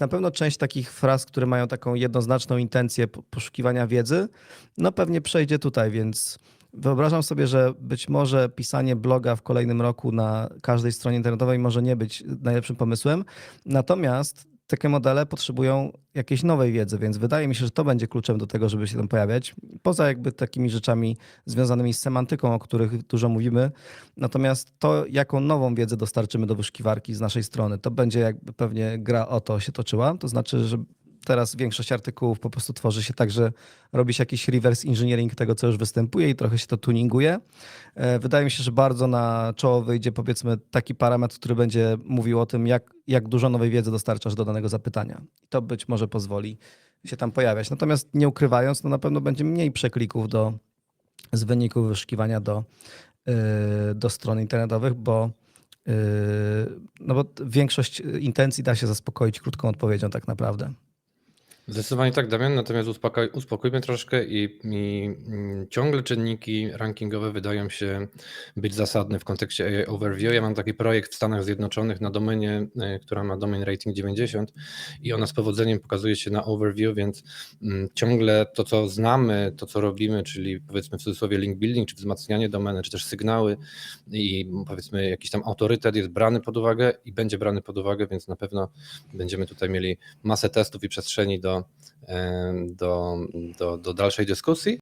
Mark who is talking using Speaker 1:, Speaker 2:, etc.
Speaker 1: Na pewno część takich fraz, które mają taką jednoznaczną intencję po- poszukiwania wiedzy, no pewnie przejdzie tutaj, więc wyobrażam sobie, że być może pisanie bloga w kolejnym roku na każdej stronie internetowej może nie być najlepszym pomysłem. Natomiast takie modele potrzebują jakiejś nowej wiedzy, więc wydaje mi się, że to będzie kluczem do tego, żeby się tam pojawiać. Poza jakby takimi rzeczami związanymi z semantyką, o których dużo mówimy. Natomiast to, jaką nową wiedzę dostarczymy do wyszukiwarki z naszej strony, to będzie jakby pewnie gra o to się toczyła. To znaczy, że teraz większość artykułów po prostu tworzy się tak, że robi się jakiś reverse engineering tego, co już występuje i trochę się to tuninguje. E, Wydaje mi się, że bardzo na czoło wyjdzie powiedzmy taki parametr, który będzie mówił o tym, jak, jak dużo nowej wiedzy dostarczasz do danego zapytania. I to być może pozwoli się tam pojawiać. Natomiast nie ukrywając, no na pewno będzie mniej przeklików do, z wyników wyszukiwania do, yy, do stron internetowych, bo, yy, no bo większość intencji da się zaspokoić krótką odpowiedzią tak naprawdę.
Speaker 2: Zdecydowanie tak, Damian, natomiast uspokoj, uspokójmy troszkę i, i mm, ciągle czynniki rankingowe wydają się być zasadne w kontekście AI Overview. Ja mam taki projekt w Stanach Zjednoczonych na domenie, e, która ma domain rating 90 i ona z powodzeniem pokazuje się na Overview, więc mm, ciągle to, co znamy, to, co robimy, czyli powiedzmy w cudzysłowie link building, czy wzmacnianie domeny, czy też sygnały i powiedzmy jakiś tam autorytet jest brany pod uwagę i będzie brany pod uwagę, więc na pewno będziemy tutaj mieli masę testów i przestrzeni do, do, do, do dalszej dyskusji.